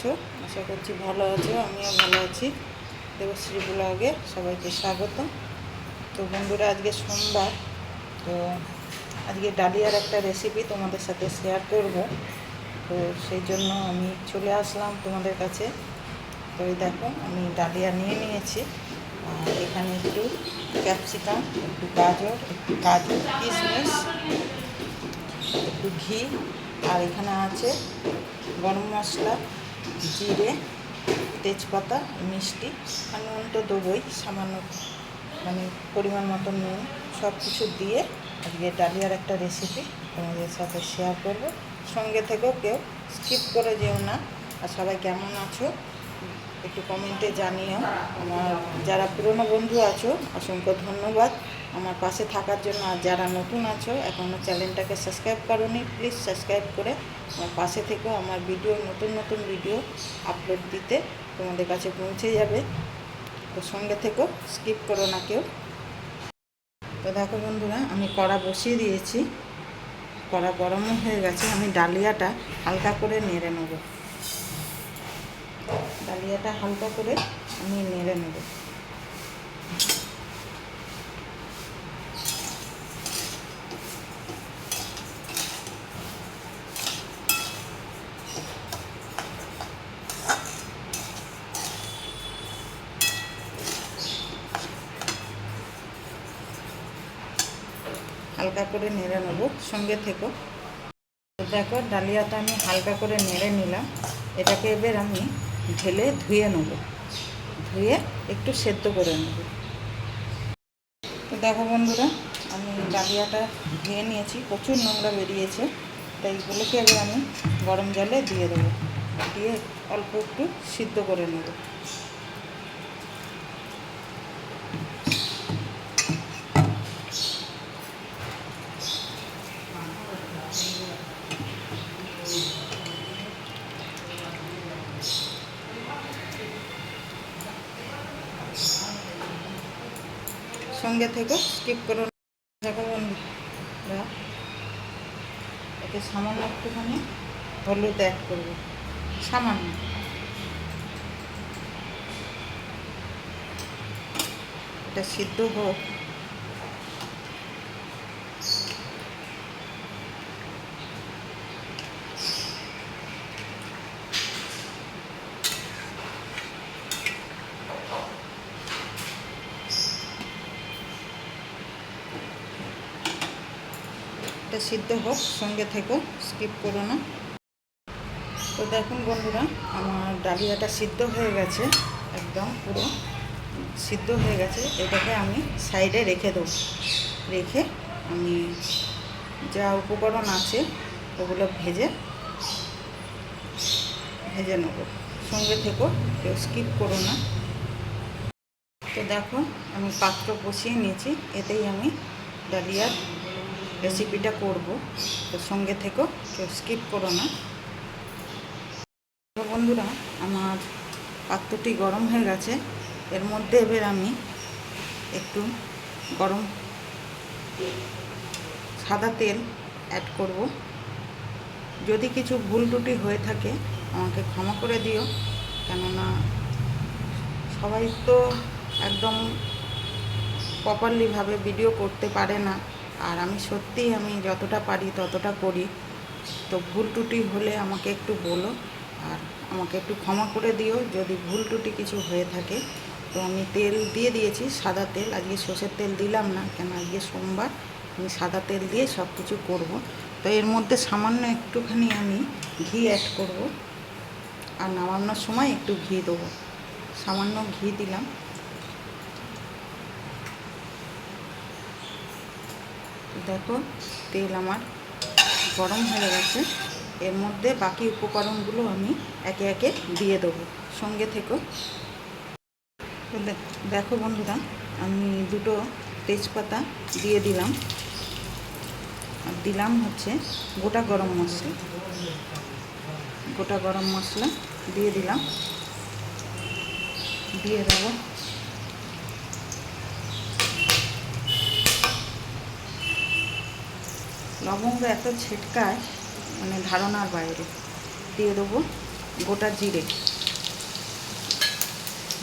আছো? আশা করছি ভালো আছো, আমিও ভালো আছি। দেবশ্রী ব্লগে সবাইকে স্বাগত তো বন্ধুরা, আজকে সোমবার, তো আজকে ডালিয়ার একটা রেসিপি তোমাদের সাথে শেয়ার করব। তো সেই জন্য আমি চলে আসলাম তোমাদের কাছে। তো এই দেখো, আমি ডালিয়া নিয়ে নিয়েছি। আর এখানে একটু ক্যাপসিকাম একটু গাজর, একটু কাজু, কিশমিশ, একটু ঘি, আর এখানে আছে গরম মশলা। জিরে, তেজপাতা, মিষ্টি আর নুন তো দেবোই সামান্য মানে পরিমাণ মতো নুন। সব কিছু দিয়ে আজকে ডালিয়ার একটা রেসিপি তোমাদের সাথে শেয়ার করব। সঙ্গে থেকেও কেউ স্কিপ করে যেও না। আর সবাই কেমন আছো? একটু কমেন্টে জানিও। আমার যারা পুরনো বন্ধু আছো, অসংখ্য ধন্যবাদ। আমার পাশে থাকার জন্য আর যারা নতুন আছো এখনও চ্যানেলটাকে সাবস্ক্রাইব করোনি, প্লিজ সাবস্ক্রাইব করে আমার পাশে থেকেও আমার ভিডিও, নতুন নতুন ভিডিও আপলোড দিতে তোমাদের কাছে পৌঁছে যাবে। তো সঙ্গে থেকেও স্কিপ করো না কেউ। তো দেখো বন্ধুরা, আমি কড়া বসিয়ে দিয়েছি। কড়া গরমও হয়ে গেছে, আমি ডালিয়াটা হালকা করে নেড়ে নেব। ডালিয়াটা হালকা করে আমি নেড়ে নেব। হালকা করে নেড়ে নেব, সঙ্গে থেকো। দেখো, ডালিয়াটা আমি হালকা করে নেড়ে নিলাম। এটাকে এবার আমি ঢেলে ধুয়ে নেব। ধুয়ে একটু সেদ্ধ করে নেব। তো দেখো বন্ধুরা, আমি ডালিয়াটা ধুয়ে নিয়েছি। প্রচুর নোংরা বেরিয়েছে, তাই এগুলোকে এবার আমি গরম জলে দিয়ে দেবো। দিয়ে অল্প একটু সিদ্ধ করে নেব। সঙ্গে থেকে স্কিপ করো না। এতে সামান্য একটুখানি হলুদ অ্যাড করব। সামান্য। এটা সিদ্ধ হোক। এটা সিদ্ধ হোক, সঙ্গে থেকো স্কিপ করো না। তো দেখুন বন্ধুরা, আমার ডালিয়াটা সিদ্ধ হয়ে গেছে, একদম পুরো সিদ্ধ হয়ে গেছে। এটাকে আমি সাইডে রেখে দেবো। রেখে আমি যা উপকরণ আছে, ওগুলো ভেজে ভেজে নেব। সঙ্গে থেকো কেউ স্কিপ করো না। তো দেখো, আমি পাত্র বসিয়ে নিয়েছি, এতেই আমি ডালিয়ার রেসিপিটা করব। তো সঙ্গে থেকেও কেউ স্কিপ করো না। বন্ধুরা, আমার পাত্রটি গরম হয়ে গেছে। এর মধ্যে এবার আমি একটু গরম সাদা তেল অ্যাড করব। যদি কিছু ভুল টুটি হয়ে থাকে, আমাকে ক্ষমা করে দিও। কেননা সবাই তো একদম প্রপারলিভাবে ভিডিও করতে পারে না। আর আমি সত্যিই আমি যতটা পারি ততটা করি। তো ভুল ত্রুটি হলে আমাকে একটু বলো আর আমাকে একটু ক্ষমা করে দিও। যদি ভুল ত্রুটি কিছু হয়ে থাকে, তো আমি তেল দিয়ে দিয়েছি, সাদা তেল। আজকে সর্ষের তেল দিলাম না, কেন আজকে সোমবার আমি সাদা তেল দিয়ে সব কিছু করব। তো এর মধ্যে সামান্য একটুখানি আমি ঘি অ্যাড করব। আর নামানোর সময় একটু ঘি দেবো। সামান্য ঘি দিলাম। দেখো, তেল আমার গরম হয়ে গেছে। এর মধ্যে বাকি উপকরণগুলো আমি একে একে দিয়ে দেবো। সঙ্গে থেকো। তো দে- দেখো বন্ধুরা, আমি দুটো তেজপাতা দিয়ে দিলাম। আর দিলাম হচ্ছে গোটা গরম মশলা। গোটা গরম মশলা দিয়ে দিলাম। দিয়ে দেবো লবঙ্গ এত ছিটকায় মানে ধারণার বাইরে। দিয়ে দেবো গোটা জিরে।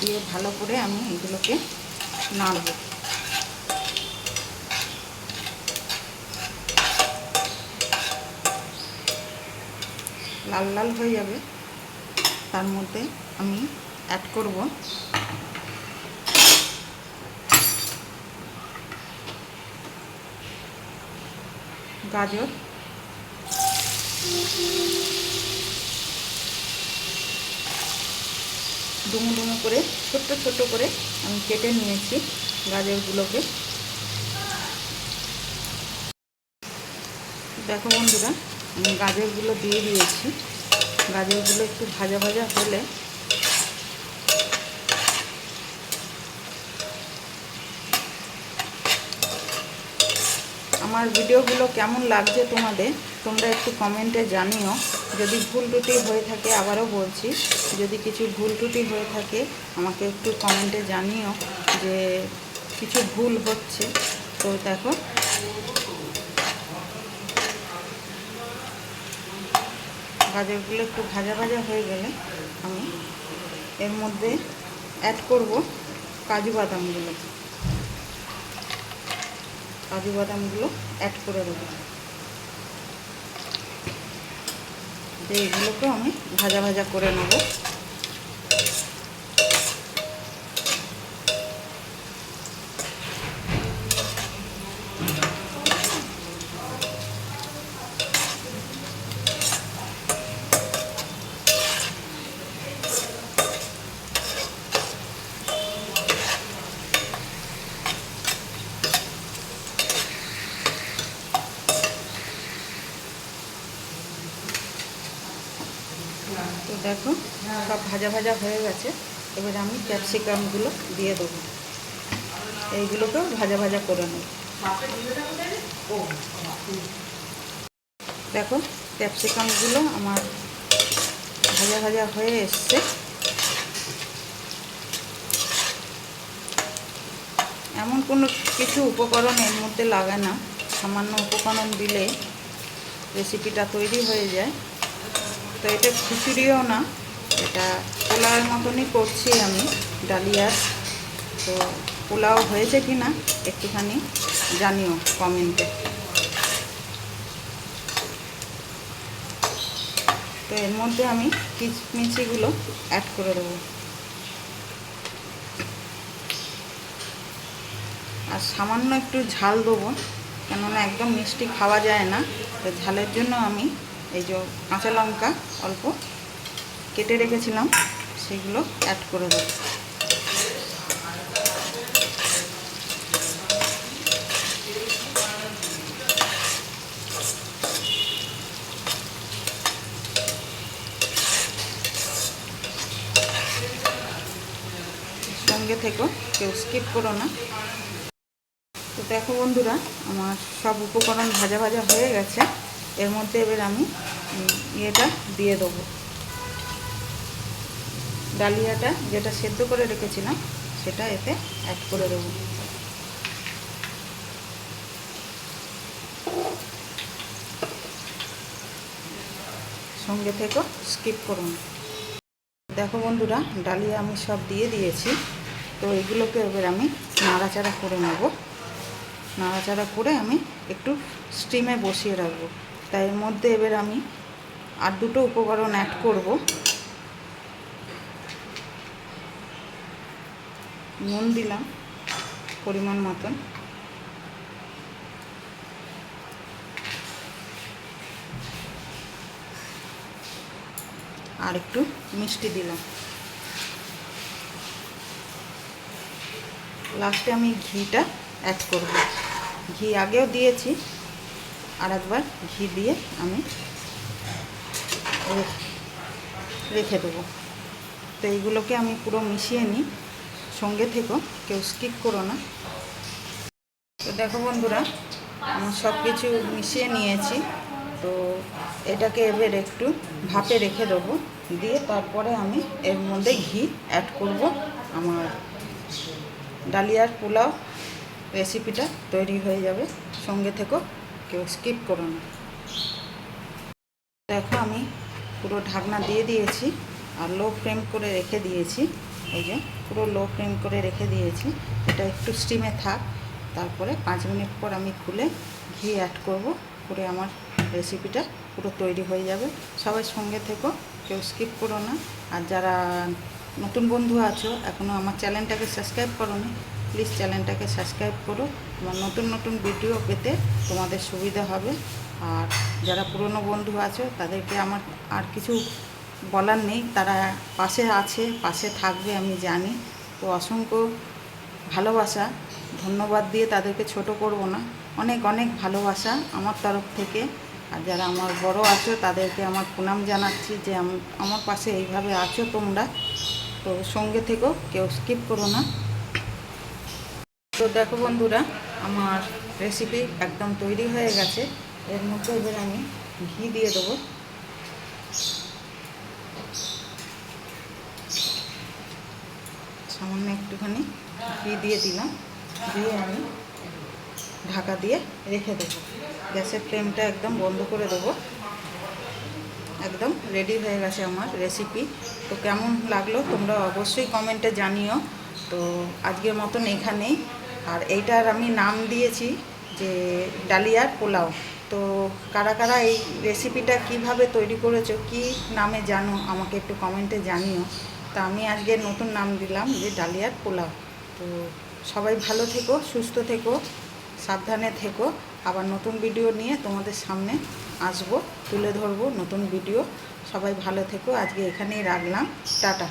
দিয়ে ভালো করে আমি এগুলোকে নাড়ব। লাল লাল হয়ে যাবে। তার মধ্যে আমি অ্যাড করব গাজর। ডুমো ডুমো করে, ছোট্ট ছোট্ট করে আমি কেটে নিয়েছি গাজরগুলোকে। দেখো বন্ধুরা, আমি গাজরগুলো দিয়ে দিয়েছি। গাজরগুলো একটু ভাজা ভাজা হলে আমার ভিডিওগুলো কেমন লাগছে তোমাদের, তোমরা একটু কমেন্টে জানিও। যদি ভুল ত্রুটি হয়ে থাকে আবারও বলছি, যদি কিছু ভুল ত্রুটি হয়ে থাকে আমাকে একটু কমেন্টে জানিও যে কিছু ভুল হচ্ছে। তো দেখো। গাজরগুলো একটু ভাজা ভাজা হয়ে গেলে আমি এর মধ্যে অ্যাড করব কাজু বাদামগুলো। কাজু বাদামগুলো অ্যাড করে দেবো। দিয়ে এগুলোকেও আমি ভাজা ভাজা করে নেব। তো দেখো সব ভাজা ভাজা হয়ে গেছে। এবার আমি ক্যাপসিকামগুলো দিয়ে দেবো। এইগুলোকেও ভাজা ভাজা করে নেব। দেখো ক্যাপসিকামগুলো আমার ভাজা ভাজা হয়ে এসছে। এমন কোনো কিছু উপকরণ এর মধ্যে লাগে না, সামান্য উপকরণ দিলে রেসিপিটা তৈরি হয়ে যায়। তো এটা খিচুড়িও না, এটা পোলাওয়ের মতনই করছি আমি ডালিয়ার তো পোলাও হয়েছে কি না একটুখানি জানিও কমেন্টে। তো এর মধ্যে আমি কিচমিচিগুলো অ্যাড করে দেবো। আর সামান্য একটু ঝাল দেবো, কেননা একদম মিষ্টি খাওয়া যায় না, তো ঝালের জন্য আমি এই যে কাঁচা লঙ্কা অল্প কেটে রেখেছিলাম, সেগুলো অ্যাড করে দেব। সঙ্গে থেকো কেউ স্কিপ করো না। তো দেখো বন্ধুরা, আমার সব উপকরণ ভাজা ভাজা হয়ে গেছে। এর মধ্যে এবার আমি ইয়েটা দিয়ে দেবো। ডালিয়াটা যেটা সেদ্ধ করে রেখেছিলাম, সেটা এতে অ্যাড করে দেবো। সঙ্গে থেকেও স্কিপ করুন। দেখো বন্ধুরা, ডালিয়া আমি সব দিয়ে দিয়েছি। তো এগুলোকে এবার আমি নাড়াচাড়া করে নেব। নাড়াচাড়া করে আমি একটু স্টিমে বসিয়ে রাখব। তাই এর মধ্যে এবার আমি আর দুটো উপকরণ অ্যাড করব। নুন দিলাম পরিমাণ মতন। আর একটু মিষ্টি দিলাম। লাস্টে আমি ঘিটা অ্যাড করব। ঘি আগেও দিয়েছি। আর একবার ঘি দিয়ে আমি রেখে দেবো। তো এইগুলোকে আমি পুরো মিশিয়ে নিই। সঙ্গে থেকেও কেউ স্কিপ করো না। তো দেখো বন্ধুরা, আমার সব কিছু মিশিয়ে নিয়েছি। তো এটাকে এবার একটু ভাপে রেখে দেবো। দিয়ে তারপরে আমি এর মধ্যে ঘি অ্যাড করব। আমার ডালিয়ার পোলাও রেসিপিটা তৈরি হয়ে যাবে। সঙ্গে থেকেও কেউ স্কিপ করো না। দেখো আমি পুরো ঢাকনা দিয়ে দিয়েছি আর লো ফ্লেম করে রেখে দিয়েছি। এই যে পুরো লো ফ্লেম করে রেখে দিয়েছি। এটা একটু স্টিমে থাক, তারপরে পাঁচ মিনিট পর আমি খুলে ঘি অ্যাড করব, করে আমার রেসিপিটা পুরো তৈরি হয়ে যাবে। সবাই সঙ্গে থেকো, কেউ স্কিপ করো না। আর যারা নতুন বন্ধু আছো এখনও আমার চ্যানেলটাকে সাবস্ক্রাইব করো না প্লিজ চ্যানেলটাকে সাবস্ক্রাইব করো। আমার নতুন নতুন ভিডিও পেতে তোমাদের সুবিধা হবে। আর যারা পুরনো বন্ধু আছো, তাদেরকে আমার আর কিছু বলার নেই। তারা পাশে আছে, পাশে থাকবে, আমি জানি। তো অসংখ্য ভালোবাসা। ধন্যবাদ দিয়ে তাদেরকে ছোট করব না। অনেক অনেক ভালোবাসা আমার তরফ থেকে। আর যারা আমার বড় আছো, তাদেরকে আমার প্রণাম জানাচ্ছি যে আম- আমার পাশে এইভাবে আছো তোমরা। তো সঙ্গে থেকো কেউ স্কিপ করো না। তো দেখো বন্ধুরা, আমার রেসিপি একদম তৈরি হয়ে গেছে। এর মধ্যে এবার আমি ঘি দিয়ে দেবো। সামান্য একটুখানি ঘি দিয়ে দিলাম। দিয়ে আমি ঢাকা দিয়ে রেখে দেবো। গ্যাসের ফ্লেমটা একদম বন্ধ করে দেবো। একদম রেডি হয়ে গেছে আমার রেসিপি তো কেমন লাগল তোমরা অবশ্যই কমেন্টে জানিও। তো আজকের মতন এখানেই। আর এইটার আমি নাম দিয়েছি যে ডালিয়ার পোলাও। তো কারা কারা এই রেসিপিটা কীভাবে তৈরি করেছ, কি নামে জানো, আমাকে একটু কমেন্টে জানিও। তা আমি আজকে নতুন নাম দিলাম যে ডালিয়ার পোলাও। তো সবাই ভালো থেকো, সুস্থ থেকো, সাবধানে থেকো। আবার নতুন ভিডিও নিয়ে তোমাদের সামনে আসব, তুলে ধরবো নতুন ভিডিও সবাই ভালো থেকো, আজকে এখানেই রাখলাম। টাটা।